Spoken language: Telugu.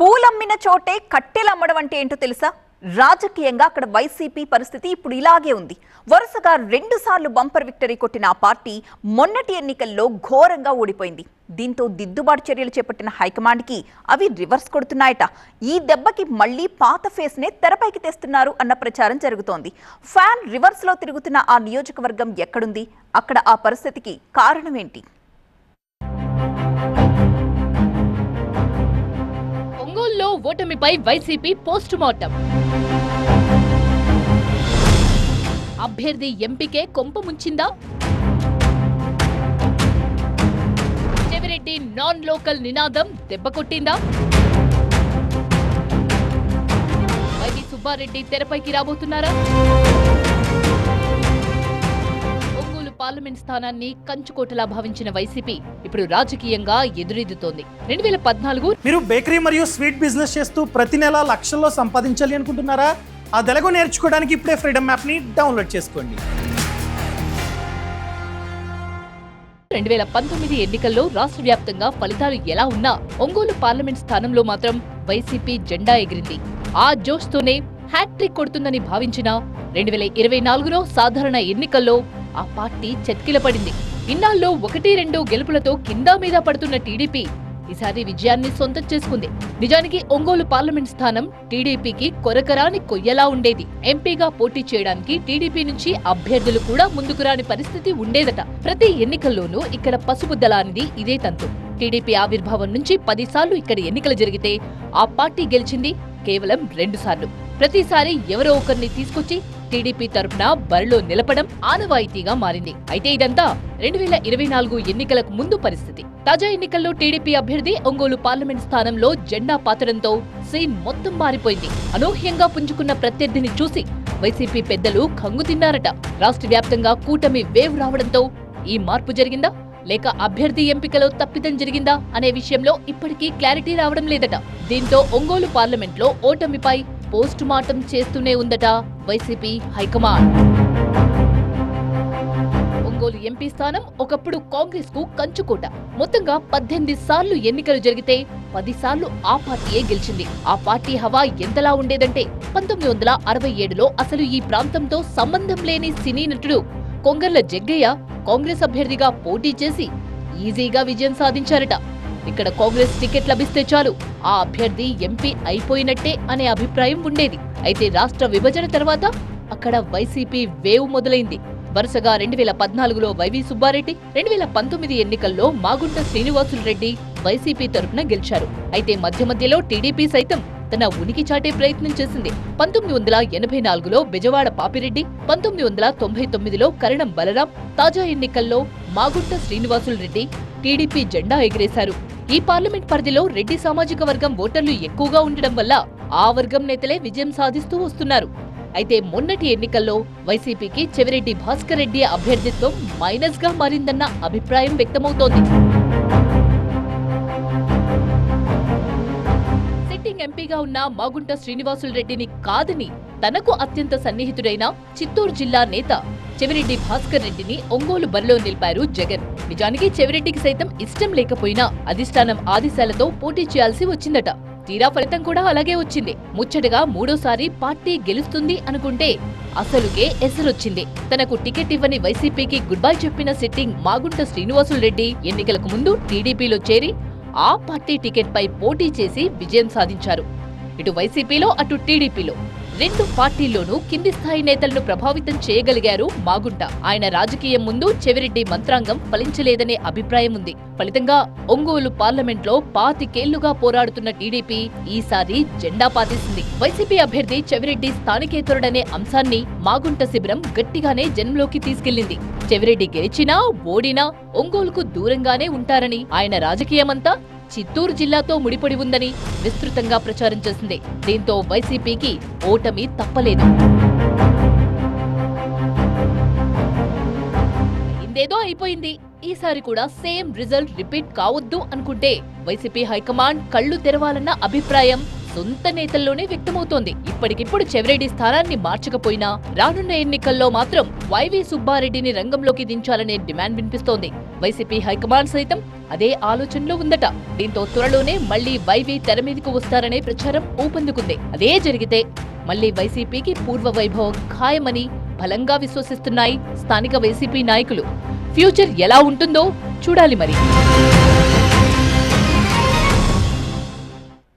పూలమ్మిన చోటే కట్టెలమ్మడం అంటే ఏంటో తెలుసా? రాజకీయంగా అక్కడ వైసీపీ పరిస్థితి ఇప్పుడు ఇలాగే ఉంది. వరుసగా రెండు సార్లు బంపర్ విక్టరీ కొట్టిన ఆ పార్టీ మొన్నటి ఎన్నికల్లో ఘోరంగా ఓడిపోయింది. దీంతో దిద్దుబాటు చర్యలు చేపట్టిన హైకమాండ్కి అవి రివర్స్ కొడుతున్నాయట. ఈ దెబ్బకి మళ్ళీ పాత ఫేస్నే తెరపైకి తెస్తున్నారు అన్న ప్రచారం జరుగుతోంది. ఫ్యాన్ రివర్స్లో తిరుగుతున్న ఆ నియోజకవర్గం ఎక్కడుంది? అక్కడ ఆ పరిస్థితికి కారణం ఏంటి? ఓటమిపై వైసీపీ పోస్ట్ మార్టం అభ్యర్థి ఎంపికే కొంప ముంచిందా? చెవిరెడ్డి నాన్ లోకల్ నినాదం దెబ్బకొట్టిందా వైవి సుబ్బారెడ్డి తెరపైకి రాబోతున్నారా? పార్లమెంట్ స్థానాన్ని కంచుకోటలా భావించిన వైసీపీ ఇప్పుడు రాజకీయంగా ఎదురెదుతోంది. రెండు వేల పద్నాలుగు మీరు బేకరీ మరియు స్వీట్ బిజినెస్ చేస్తూ ప్రతి నెల లక్షల్లో సంపాదించాలి అనుకుంటున్నారా? ఆ తెలుగు నేర్చుకోవడానికి ఇప్పుడే ఫ్రీడమ్ యాప్ని డౌన్లోడ్ చేసుకోండి. రెండు వేల పంతొమ్మిది ఎన్నికల్లో రాష్ట్ర వ్యాప్తంగా ఫలితాలు ఎలా ఉన్నా ఒంగోలు పార్లమెంట్ స్థానంలో మాత్రం వైసీపీ జెండా ఎగిరింది. ఆ జోష్తోనే హ్యాట్రిక్ కొడుతుందని భావించిన రెండు వేల ఇరవై నాలుగులో సాధారణ ఎన్నికల్లో ఆ పార్టీ చతికిలపడింది ఇన్నాళ్ళు ఒకటి రెండు గెలుపులతో కింద మీద పడుతున్న టీడీపీ ఈసారి విజయాన్ని సొంతం చేసుకుంది. నిజానికి ఒంగోలు పార్లమెంట్ స్థానం టీడీపీకి కొరకరాని కొయ్యలా ఉండేది. ఎంపీగా పోటీ చేయడానికి టీడీపీ నుంచి అభ్యర్థులు కూడా ముందుకు రాని పరిస్థితి ఉండేదట. ప్రతి ఎన్నికల్లోనూ ఇక్కడ పసుపు దళానిది ఇదే తంతు. టీడీపీ ఆవిర్భావం నుంచి పదిసార్లు ఇక్కడ ఎన్నికలు జరిగితే ఆ పార్టీ గెలిచింది కేవలం రెండు సార్లు. ప్రతిసారి ఎవరో ఒకరిని తీసుకొచ్చి టీడీపీ తరఫున బరిలో నిలపడం ఆనవాయితీగా మారింది. అయితే ఇదంతా రెండు వేల ఇరవై నాలుగు ఎన్నికలకు ముందు పరిస్థితి. తాజా ఎన్నికల్లో టీడీపీ అభ్యర్థి ఒంగోలు పార్లమెంట్ స్థానంలో జెండా పాతడంతో సీన్ మొత్తం మారిపోయింది. అనూహ్యంగా పుంజుకున్న ప్రత్యర్థిని చూసి వైసీపీ పెద్దలు కంగు తిన్నారట రాష్ట్ర వ్యాప్తంగా కూటమి వేవ్ రావడంతో ఈ మార్పు జరిగిందా? లేక అభ్యర్థి ఎంపికలో తప్పిదం జరిగిందా? అనే విషయంలో ఇప్పటికీ క్లారిటీ రావడం లేదట. దీంతో ఒంగోలు పార్లమెంట్లో ఓటమిపై పోస్ట్ మార్టం చేస్తూనే ఉందట వైసీపీ హైకమాండ్. ఒంగోలు ఎంపీ స్థానం ఒకప్పుడు కాంగ్రెస్కు కంచుకోట. మొత్తంగా పద్దెనిమిది సార్లు ఎన్నికలు జరిగితే పది సార్లు ఆ పార్టీయే గెలిచింది. ఆ పార్టీ హవా ఎంతలా ఉండేదంటే పంతొమ్మిది వందల అరవై ఏడులో అసలు ఈ ప్రాంతంతో సంబంధం లేని సినీ నటుడు కొంగర్ల జగ్గయ్య కాంగ్రెస్ అభ్యర్థిగా పోటీ చేసి ఈజీగా విజయం సాధించారట. ఇక్కడ కాంగ్రెస్ టికెట్ లభిస్తే చాలు. ఆ అభ్యర్థి ఎంపీ అయిపోయినట్టే అనే అభిప్రాయం ఉండేది. అయితే రాష్ట్ర విభజన తర్వాత అక్కడ వైసీపీ వేవ్ మొదలైంది. వరుసగా రెండు వేల పద్నాలుగులో వైవి సుబ్బారెడ్డి రెండు వేల పంతొమ్మిది ఎన్నికల్లో మాగుంట శ్రీనివాసులు రెడ్డి వైసీపీ తరపున గెలిచారు. అయితే మధ్య మధ్యలో టీడీపీ సైతం తన ఉనికి చాటే ప్రయత్నం చేసింది. పంతొమ్మిది వందల ఎనభై నాలుగులో బెజవాడ పాపిరెడ్డి పంతొమ్మిది వందల తొంభై తొమ్మిదిలో కరణం బలరాం తాజా ఎన్నికల్లో మాగుంట శ్రీనివాసులు రెడ్డి టీడీపీ జెండా ఎగిరేశారు. ఈ పార్లమెంట్ పరిధిలో రెడ్డి సామాజిక వర్గం ఓటర్లు ఎక్కువగా ఉండడం వల్ల ఆ వర్గం నేతలే విజయం సాధిస్తూ వస్తున్నారు. అయితే మొన్నటి ఎన్నికల్లో వైసీపీకి చెవిరెడ్డి భాస్కర్ రెడ్డి అభ్యర్థిత్వం మైనస్గా మారిందన్న అభిప్రాయం వ్యక్తమవుతోంది. సిట్టింగ్ ఎంపీగా ఉన్న మాగుంట శ్రీనివాసులు రెడ్డిని కాదని తనకు అత్యంత సన్నిహితుడైన చిత్తూరు జిల్లా నేత చెవిరెడ్డి భాస్కర్ రెడ్డిని ఒంగోలు బరిలో నిలిపారు జగన్. నిజానికి చెవిరెడ్డికి సైతం ఇష్టం లేకపోయినా అధిష్టానం ఆదేశాలతో పోటీ చేయాల్సి వచ్చిందట. తీరా ఫలితం కూడా అలాగే వచ్చింది. ముచ్చటగా మూడోసారి పార్టీ గెలుస్తుంది అనుకుంటే అసలుకే ఎసరొచ్చింది. తనకు టికెట్ ఇవ్వని వైసీపీకి గుడ్ బై చెప్పిన సిట్టింగ్ మాగుంట శ్రీనివాసులు రెడ్డి ఎన్నికలకు ముందు టీడీపీలో చేరి ఆ పార్టీ టికెట్పై పోటీ చేసి విజయం సాధించారు. ఇటు వైసీపీలో అటు టీడీపీలో. రెండు పార్టీల్లోనూ కింది స్థాయి నేతలను ప్రభావితం చేయగలిగారు మాగుంట. ఆయన రాజకీయం ముందు చెవిరెడ్డి మంత్రాంగం ఫలించలేదనే అభిప్రాయం ఉంది. ఫలితంగా ఒంగోలు పార్లమెంట్లో పాతికేళ్ళుగా పోరాడుతున్న టీడీపీ ఈసారి జెండా పాతేసింది. వైసీపీ అభ్యర్థి చెవిరెడ్డి స్థానికేతరుడనే అంశాన్ని మాగుంట శిబిరం గట్టిగానే జనంలోకి తీసుకెళ్ళింది చెవిరెడ్డి గెలిచినా ఓడినా ఒంగోలుకు దూరంగానే ఉంటారని ఆయన రాజకీయమంతా చిత్తూరు జిల్లాతో ముడిపడి ఉందని విస్తృతంగా ప్రచారం చేసింది. దీంతో వైసీపీకి ఓటమి తప్పలేదు. ఇందేదో అయిపోయింది. ఈసారి కూడా సేమ్ రిజల్ట్ రిపీట్ కావద్దు అనుకుంటే వైసీపీ హైకమాండ్ కళ్ళు తెరవాలన్న అభిప్రాయం. సొంత నేతల్లోనే వ్యక్తమవుతోంది. ఇప్పటికిప్పుడు చెవిరెడ్డి స్థానాన్ని మార్చకపోయినా రానున్న ఎన్నికల్లో మాత్రం వైవి సుబ్బారెడ్డిని రంగంలోకి దించాలనే డిమాండ్ వినిపిస్తోంది. వైసీపీ హైకమాండ్ సైతం అదే ఆలోచనలో ఉందట. దీంతో త్వరలోనే మళ్ళీ వైవి తెర మీదకు వస్తారనే ప్రచారం ఊపందుకుంది. అదే జరిగితే మళ్ళీ వైసీపీకి పూర్వ వైభవం ఖాయమని బలంగా విశ్వసిస్తున్నాయి స్థానిక వైసీపీ నాయకులు. ఫ్యూచర్ ఎలా ఉంటుందో చూడాలి మరి.